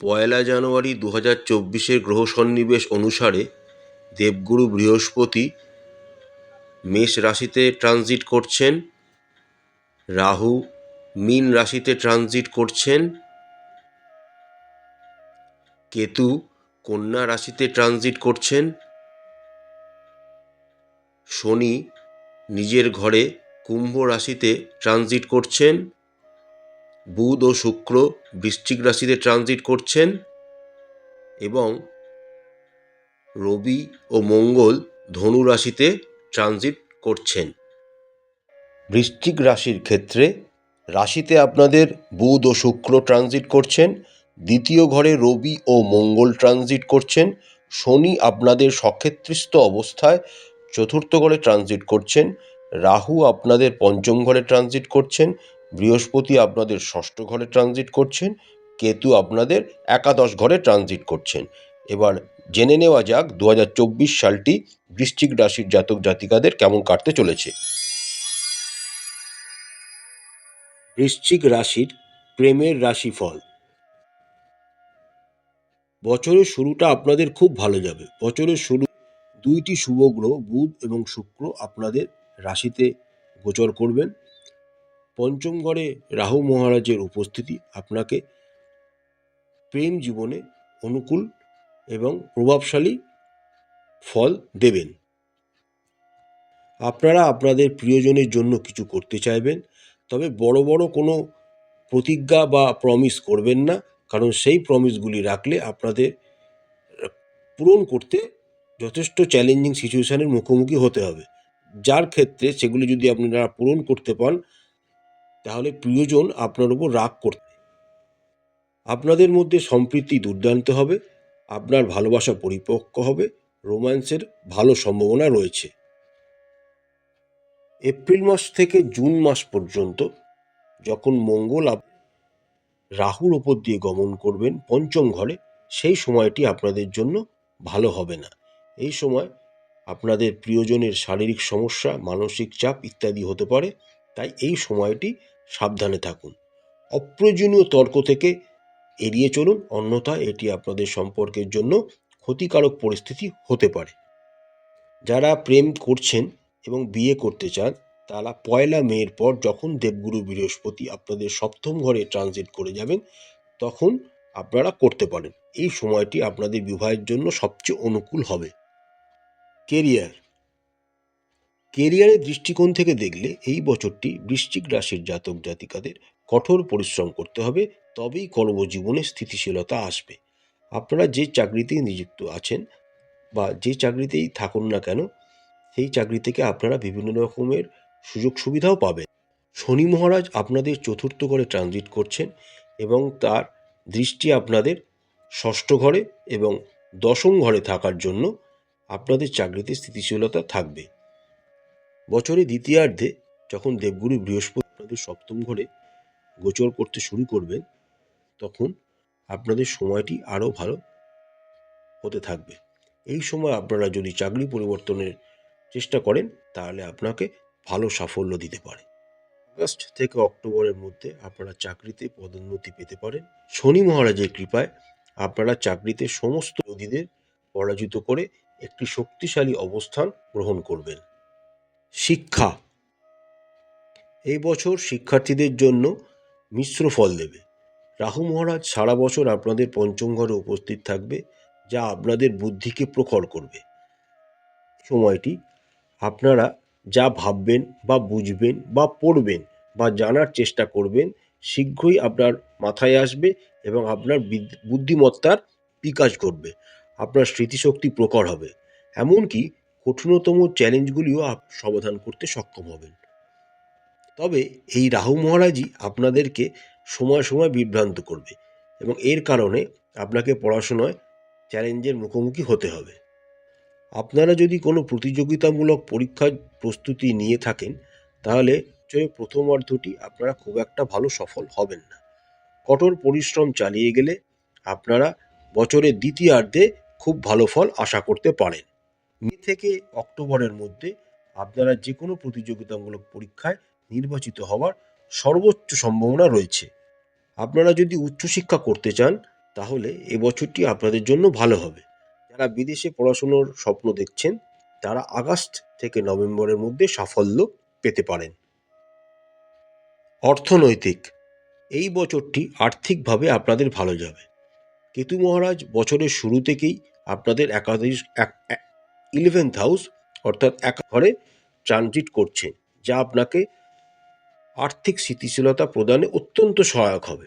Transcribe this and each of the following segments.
পয়লা জানুয়ারি দু হাজার চব্বিশের গ্রহ সন্নিবেশ অনুসারে দেবগুরু বৃহস্পতি মেষ রাশিতে ট্রানজিট করছেন, রাহু মীন রাশিতে ট্রানজিট করছেন, কেতু কন্যা রাশিতে ট্রানজিট করছেন, শনি নিজের ঘরে কুম্ভ রাশিতে ট্রানজিট করছেন বুধ ও শুক্র বৃশ্চিক রাশিতে ট্রানজিট করছেন এবং রবি ও মঙ্গল ধনু রাশিতে ট্রানজিট করছেন। বৃশ্চিক রাশির ক্ষেত্রে রাশিতে আপনাদের বুধ ও শুক্র ট্রানজিট করছেন, দ্বিতীয় ঘরে রবি ও মঙ্গল ট্রানজিট করছেন, শনি আপনাদের সক্ষেত্রস্থ অবস্থায় চতুর্থ ঘরে ট্রানজিট করছেন, রাহু আপনাদের পঞ্চম ঘরে ট্রানজিট করছেন বৃহস্পতি আপনাদের ষষ্ঠ ঘরে ট্রানজিট করছেন, কেতু আপনাদের একাদশ ঘরে ট্রানজিট করছেন। এবার জেনে নেওয়া যাক দু হাজার চব্বিশ সালটি বৃশ্চিক রাশির জাতক জাতিকাদের কেমন কাটতে চলেছে। বৃশ্চিক রাশির প্রেমের রাশিফল। বছরের শুরুটা আপনাদের খুব ভালো যাবে। বছরের শুরু দুইটি শুভ গ্রহ, বুধ এবং শুক্র আপনাদের রাশিতে গোচর করবেন। পঞ্চম ঘরে রাহু মহারাজের উপস্থিতি আপনাকে প্রেম জীবনে অনুকূল এবং প্রভাবশালী ফল দেবেন। আপনারা আপনাদের প্রিয়জনের জন্য কিছু করতে চাইবেন, তবে বড় বড় কোনো প্রতিজ্ঞা বা প্রমিস করবেন না, কারণ সেই প্রমিসগুলি রাখলে আপনাদের পূরণ করতে যথেষ্ট চ্যালেঞ্জিং সিচুয়েশানের মুখোমুখি হতে হবে। যার ক্ষেত্রে সেগুলি যদি আপনারা পূরণ করতে পান তাহলে প্রিয়জন আপনার উপর রাগ করতে আপনাদের মধ্যে সম্প্রীতি দুর্দান্ত হবে, আপনার ভালোবাসা পরিপক্ক হবে, রোম্যান্সের ভালো সম্ভাবনা রয়েছে। এপ্রিল মাস থেকে জুন মাস পর্যন্ত যখন মঙ্গল রাহুর ওপর দিয়ে গমন করবেন পঞ্চম ঘরে, সেই সময়টি আপনাদের জন্য ভালো হবে না। এই সময় আপনাদের প্রিয়জনের শারীরিক সমস্যা, মানসিক চাপ ইত্যাদি হতে পারে, তাই এই সময়টি সাবধানে থাকুন। অপ্রয়োজনীয় তর্ক থেকে এড়িয়ে চলুন, অন্যথায় এটি আপনাদের সম্পর্কের জন্য ক্ষতিকারক পরিস্থিতি হতে পারে। যারা প্রেম করছেন এবং বিয়ে করতে চান, তারা পয়লা মেয়ের পর যখন দেবগুরু বৃহস্পতি আপনাদের সপ্তম ঘরে ট্রানজিট করে যাবেন, তখন আপনারা করতে পারেন। এই সময়টি আপনাদের বিবাহের জন্য সবচেয়ে অনুকূল হবে। কেরিয়ার কেরিয়ারের দৃষ্টিকোণ থেকে দেখলে এই বছরটি বৃশ্চিক রাশির জাতক জাতিকাদের কঠোর পরিশ্রম করতে হবে, তবেই কর্মজীবনে স্থিতিশীলতা আসবে। আপনারা যে চাকরিতেই নিযুক্ত আছেন বা যে চাকরিতেই থাকুন না কেন, সেই চাকরি থেকে আপনারা বিভিন্ন রকমের সুযোগ সুবিধাও পাবেন। শনি মহারাজ আপনাদের চতুর্থ ঘরে ট্রানজিট করছেন এবং তার দৃষ্টি আপনাদের ষষ্ঠ ঘরে এবং দশম ঘরে থাকার জন্য আপনাদের চাকরিতে স্থিতিশীলতা থাকবে। বছরের দ্বিতীয়ার্ধে যখন দেবগুরু বৃহস্পতি আপনাদের সপ্তম ঘরে গোচর করতে শুরু করবেন, তখন আপনাদের সময়টি আরও ভালো হতে থাকবে। এই সময় আপনারা যদি চাকরি পরিবর্তনের চেষ্টা করেন, তাহলে আপনাকে ভালো সাফল্য দিতে পারে। আগস্ট থেকে অক্টোবরের মধ্যে আপনারা চাকরিতে পদোন্নতি পেতে পারেন। শনি মহারাজের কৃপায় আপনারা চাকরিতে সমস্ত বিরোধীদের পরাজিত করে একটি শক্তিশালী অবস্থান গ্রহণ করবেন। শিক্ষা। এই বছর শিক্ষার্থীদের জন্য মিশ্র ফল দেবে। রাহু মহারাজ সারা বছর আপনাদের পঞ্চম ঘরে উপস্থিত থাকবে, যা আপনাদের বুদ্ধিকে প্রখর করবে। সময়টি আপনারা যা ভাববেন বা বুঝবেন বা পড়বেন বা জানার চেষ্টা করবেন, শীঘ্রই আপনার মাথায় আসবে এবং আপনার বুদ্ধিমত্তার বিকাশ ঘটবে। আপনার স্মৃতিশক্তি প্রখর হবে। এমনকি কঠিনতম চ্যালেঞ্জগুলিও সমাধান করতে সক্ষম হবেন। তবে এই রাহু মহারাজই আপনাদেরকে সময় সময় বিভ্রান্ত করবে এবং এর কারণে আপনাকে পড়াশোনায় চ্যালেঞ্জের মুখোমুখি হতে হবে। আপনারা যদি কোনো প্রতিযোগিতামূলক পরীক্ষার প্রস্তুতি নিয়ে থাকেন, তাহলে প্রথম অর্ধটি আপনারা খুব একটা ভালো সফল হবেন না। কঠোর পরিশ্রম চালিয়ে গেলে আপনারা বছরের দ্বিতীয়ার্ধে খুব ভালো ফল আশা করতে পারেন। মে থেকে অক্টোবরের মধ্যে আপনারা যে কোনো প্রতিযোগিতামূলক পরীক্ষায় নির্বাচিত হওয়ার সর্বোচ্চ সম্ভাবনা রয়েছে। আপনারা যদি উচ্চশিক্ষা করতে চান, তাহলে এ বছরটি আপনাদের জন্য ভালো হবে। যারা বিদেশে পড়াশুনোর স্বপ্ন দেখছেন, তারা আগস্ট থেকে নভেম্বরের মধ্যে সাফল্য পেতে পারেন। অর্থনৈতিক, এই বছরটি আর্থিকভাবে আপনাদের ভালো যাবে। কেতু মহারাজ বছরের শুরু থেকেই আপনাদের একাদশ ইলেভেন্থ হাউস, অর্থাৎ এক ঘরে ট্রানজিট করছেন যা আপনাকে আর্থিক স্থিতিশীলতা প্রদানে অত্যন্ত সহায়ক হবে।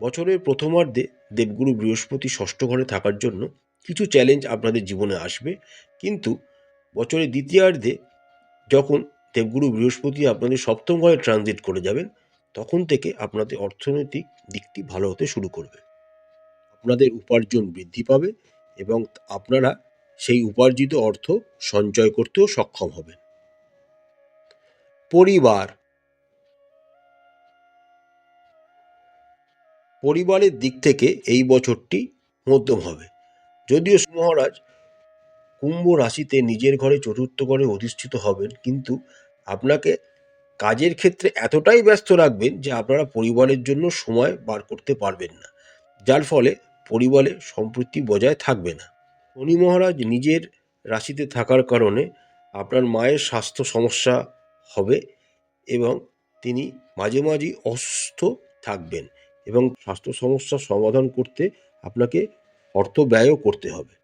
বছরের প্রথমার্ধে দেবগুরু বৃহস্পতি ষষ্ঠ ঘরে থাকার জন্য কিছু চ্যালেঞ্জ আপনাদের জীবনে আসবে। কিন্তু বছরের দ্বিতীয়ার্ধে যখন দেবগুরু বৃহস্পতি আপনাদের সপ্তম ঘরে ট্রানজিট করে যাবেন, তখন থেকে আপনাদের অর্থনৈতিক দিকটি ভালো হতে শুরু করবে। আপনাদের উপার্জন বৃদ্ধি পাবে এবং আপনারা সেই উপার্জিত অর্থ সঞ্চয় করতেও সক্ষম হবেন। পরিবার। পরিবারের দিক থেকে এই বছরটি মধ্যম হবে। যদিও মহারাজ কুম্ভ রাশিতে নিজের ঘরে চতুর্থ ঘরে অধিষ্ঠিত হবেন, কিন্তু আপনাকে কাজের ক্ষেত্রে এতটাই ব্যস্ত রাখবেন যে আপনারা পরিবারের জন্য সময় বার করতে পারবেন না। যার ফলে পরিবারে সম্পৃক্তি বজায় থাকবে না। শনি মহারাজ নিজের রাশিতে থাকার কারণে আপনার মায়ের স্বাস্থ্য সমস্যা হবে এবং তিনি মাঝে মাঝে অসুস্থ থাকবেন এবং স্বাস্থ্য সমস্যার সমাধান করতে আপনাকে অর্থ ব্যয়ও করতে হবে।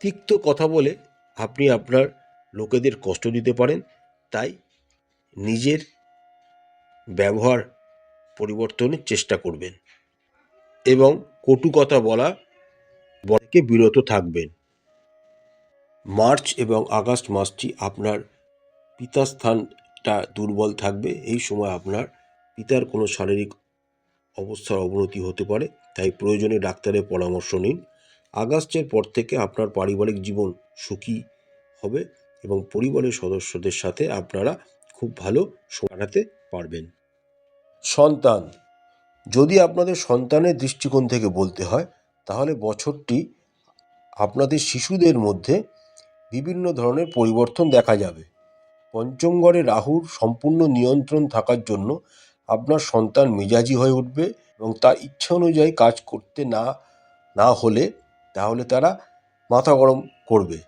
তিক্ত কথা বলে আপনি আপনার লোকেদের কষ্ট দিতে পারেন, তাই নিজের ব্যবহার পরিবর্তনের চেষ্টা করবেন এবং কটু কথা বলা থেকে বিরত থাকবেন। মার্চ এবং আগস্ট মাসটি আপনার পিতাস্থানটা দুর্বল থাকবে। এই সময় আপনার পিতার কোনো শারীরিক অবস্থার অবনতি হতে পারে, তাই প্রয়োজনে ডাক্তারের পরামর্শ নিন। আগস্টের পর থেকে আপনার পারিবারিক জীবন সুখী হবে এবং পরিবারের সদস্যদের সাথে আপনারা খুব ভালো কাটাতে পারবেন। সন্তান, যদি আপনাদের সন্তানের দৃষ্টিকোণ থেকে বলতে হয় তাহলে বছরটি আপনাদের শিশুদের মধ্যে বিভিন্ন ধরনের পরিবর্তন দেখা যাবে। পঞ্চম ঘরে রাহুর সম্পূর্ণ নিয়ন্ত্রণ থাকার জন্য আপনার সন্তান মেজাজি হয়ে উঠবে এবং তার ইচ্ছা অনুযায়ী কাজ করতে না না হলে তাহলে তারা মাথা গরম করবে।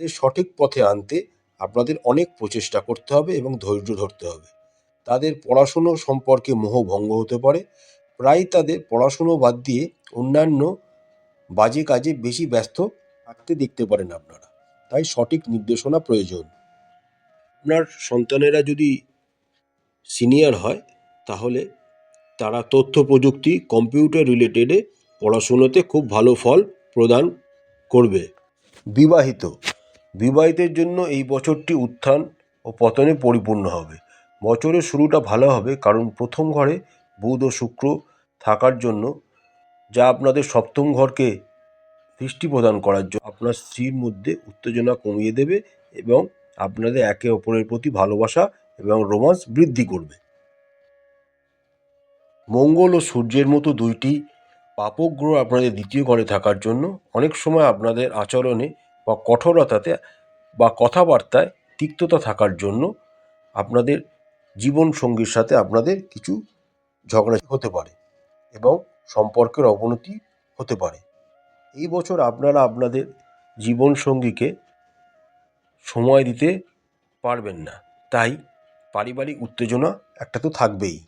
সঠিক পথে আনতে আপনাদের অনেক প্রচেষ্টা করতে হবে এবং ধৈর্য ধরতে হবে। তাদের পড়াশুনো সম্পর্কে মোহ ভঙ্গ হতে পারে। প্রায় তাদের পড়াশুনো বাদ দিয়ে অন্যান্য বাজে কাজে বেশি ব্যস্ত থাকতে দেখতে পারেন আপনারা। তাই সঠিক নির্দেশনা প্রয়োজন। আপনার সন্তানেরা যদি সিনিয়র হয়, তাহলে তারা তথ্য প্রযুক্তি, কম্পিউটার রিলেটেডে পড়াশুনোতে খুব ভালো ফল প্রদান করবে। বিবাহিত। বিবাহিতের জন্য এই বছরটি উত্থান ও পতনে পরিপূর্ণ হবে। বছরের শুরুটা ভালো হবে কারণ প্রথম ঘরে বুধ ও শুক্র থাকার জন্য যা আপনাদের সপ্তম ঘরকে দৃষ্টি প্রদান করার জন্য আপনার স্ত্রীর মধ্যে উত্তেজনা কমিয়ে দেবে এবং আপনাদের একে অপরের প্রতি ভালোবাসা এবং রোমান্স বৃদ্ধি করবে। মঙ্গল ও সূর্যের মতো দুইটি পাপক গ্রহ আপনাদের দ্বিতীয় ঘরে থাকার জন্য অনেক সময় আপনাদের আচরণে বা কঠোরতাতে বা কথাবার্তায় তিক্ততা থাকার জন্য আপনাদের জীবন সঙ্গীর সাথে আপনাদের কিছু ঝগড়া হতে পারে এবং সম্পর্কের অবনতি হতে পারে। এই বছর আপনারা আপনাদের জীবন সঙ্গীকে সময় দিতে পারবেন না। তাই পারিবারিক উত্তেজনা একটা তো থাকবেই।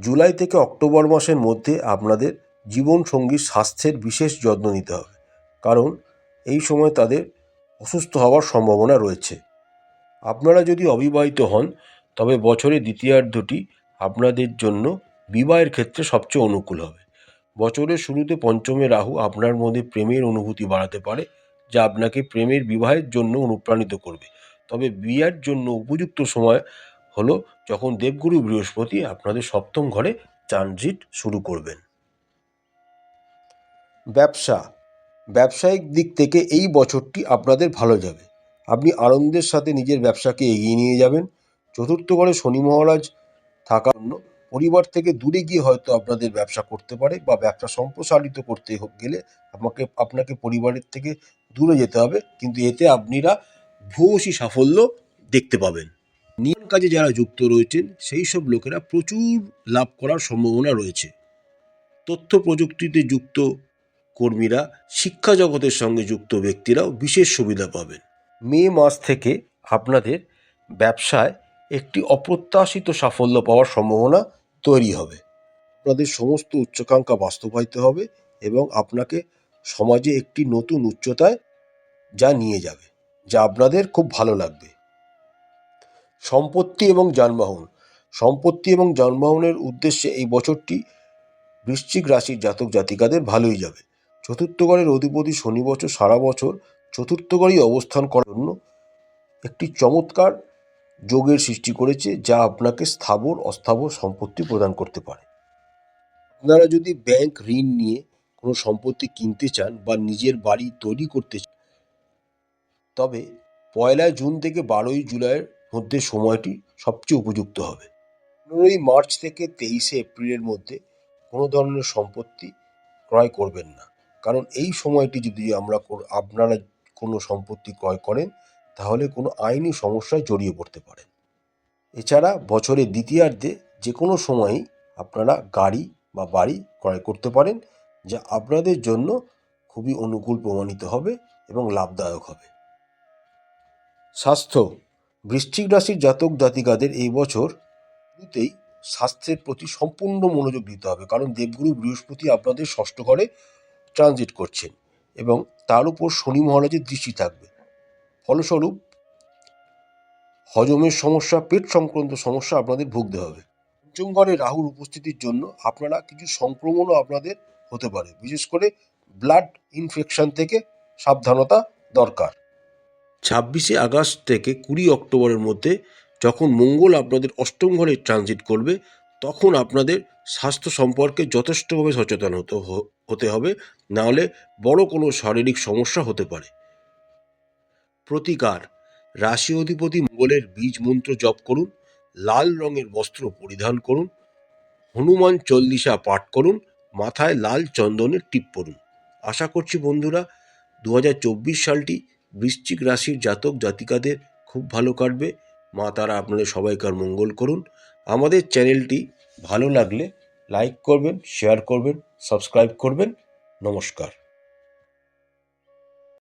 জুলাই থেকে অক্টোবর মাসের মধ্যে আপনাদের জীবনসঙ্গীর স্বাস্থ্যের বিশেষ যত্ন নিতে হবে। কারণ এই সময় তাদের অসুস্থ হওয়ার সম্ভাবনা রয়েছে। আপনারা যদি অবিবাহিত হন, তবে বছরের দ্বিতীয়ার্ধটি আপনাদের জন্য বিবাহের ক্ষেত্রে সবচেয়ে অনুকূল হবে। বছরের শুরুতে পঞ্চমে রাহু আপনার মধ্যে প্রেমের অনুভূতি বাড়াতে পারে, যা আপনাকে প্রেমের বিবাহের জন্য অনুপ্রাণিত করবে। তবে বিয়ের জন্য উপযুক্ত সময় হলো যখন দেবগুরু বৃহস্পতি আপনাদের সপ্তম ঘরে ট্রানজিট শুরু করবেন। ব্যবসা। ব্যবসায়িক দিক থেকে এই বছরটি আপনাদের ভালো যাবে। আপনি আনন্দের সাথে নিজের ব্যবসাকে এগিয়ে নিয়ে যাবেন। চতুর্থ ঘরে শনি মহারাজ থাকার জন্য পরিবার থেকে দূরে গিয়ে হয়তো আপনাদের ব্যবসা করতে পারে বা ব্যবসা সম্প্রসারিত করতে গেলে আমাকে, আপনাকে পরিবারের থেকে দূরে যেতে হবে। কিন্তু এতে আপনিরা ভূয়সী সাফল্য দেখতে পাবেন। নিয়ম কাজে যারা যুক্ত রয়েছেন, সেই সব লোকেরা প্রচুর লাভ করার সম্ভাবনা রয়েছে। তথ্য প্রযুক্তিতে যুক্ত কর্মীরা, শিক্ষা জগতের সঙ্গে যুক্ত ব্যক্তিরাও বিশেষ সুবিধা পাবেন। মে মাস থেকে আপনাদের ব্যবসায় একটি অপ্রত্যাশিত সাফল্য পাওয়ার সম্ভাবনা তৈরি হবে। আপনাদের সমস্ত উচ্চাকাঙ্ক্ষা বাস্তবায়িত হবে এবং আপনাকে সমাজে একটি নতুন উচ্চতায় যা নিয়ে যাবে, যা আপনাদের খুব ভালো লাগবে। সম্পত্তি এবং যানবাহন। সম্পত্তি এবং যানবাহনের উদ্দেশ্যে এই বছরটি বৃশ্চিক রাশির জাতক জাতিকাদের ভালোই যাবে। চতুর্থ ঘরের অধিপতি শনি বছর সারা বছর চতুর্থ অবস্থান করার জন্য একটি চমৎকার যোগের সৃষ্টি করেছে যা আপনাকে স্থাবর, অস্থাবর সম্পত্তি প্রদান করতে পারে। আপনারা যদি ব্যাংক ঋণ নিয়ে কোনো সম্পত্তি কিনতে চান বা নিজের বাড়ি তৈরি করতে চান, তবে পয়লা জুন থেকে বারোই জুলাইয়ের মধ্যে সময়টি সবচেয়ে উপযুক্ত হবে। পনেরোই মার্চ থেকে তেইশে এপ্রিলের মধ্যে কোনো ধরনের সম্পত্তি ক্রয় করবেন না। কারণ এই সময়টি যদি আমরা আপনারা কোনো সম্পত্তি ক্রয় করেন তাহলে কোনো আইনি সমস্যায় জড়িয়ে পড়তে পারেন। এছাড়া বছরের দ্বিতীয়ার্ধে যে কোনো সময়ই আপনারা গাড়ি বা বাড়ি ক্রয় করতে পারেন, যা আপনাদের জন্য খুবই অনুকূল প্রমাণিত হবে এবং লাভদায়ক হবে। স্বাস্থ্য। বৃশ্চিক রাশির জাতক জাতিকাদের এই বছর শুরুতেই স্বাস্থ্যের প্রতি সম্পূর্ণ মনোযোগ দিতে হবে, কারণ দেবগুরু বৃহস্পতি আপনাদের ষষ্ঠ ঘরে ট্রানজিট করছেন এবং তার উপর শনি মহারাজের দৃষ্টি থাকবে। ফলস্বরূপ হজমের সমস্যা, পেট সংক্রান্ত সমস্যা আপনাদের ভুগতে হবে। পঞ্চম রাহুর উপস্থিতির জন্য আপনারা কিছু সংক্রমণও আপনাদের হতে পারে, বিশেষ করে ব্লাড ইনফেকশন থেকে সাবধানতা দরকার। ছাব্বিশে আগস্ট থেকে কুড়ি অক্টোবরের মধ্যে যখন মঙ্গল আপনাদের অষ্টম ঘরে ট্রানজিট করবে, তখন আপনাদের স্বাস্থ্য সম্পর্কে যথেষ্টভাবে সচেতন হতে হতে হবে, নাহলে বড় কোনো শারীরিক সমস্যা হতে পারে। প্রতিকার। রাশি অধিপতি মঙ্গলের বীজ মন্ত্র জপ করুন, লাল রঙের বস্ত্র পরিধান করুন, হনুমান চল্লিশা পাঠ করুন, মাথায় লাল চন্দনের টিপ পরুন। আশা করছি বন্ধুরা দু হাজার চব্বিশ সালটি বৃশ্চিক রাশির জাতক জাতিকাদের খুব ভালো কাটবে। মা তারা আপনাদের সবাইকার মঙ্গল করুন। আমাদের চ্যানেলটি ভালো লাগলে লাইক করবেন, শেয়ার করবেন, সাবস্ক্রাইব করবেন। নমস্কার।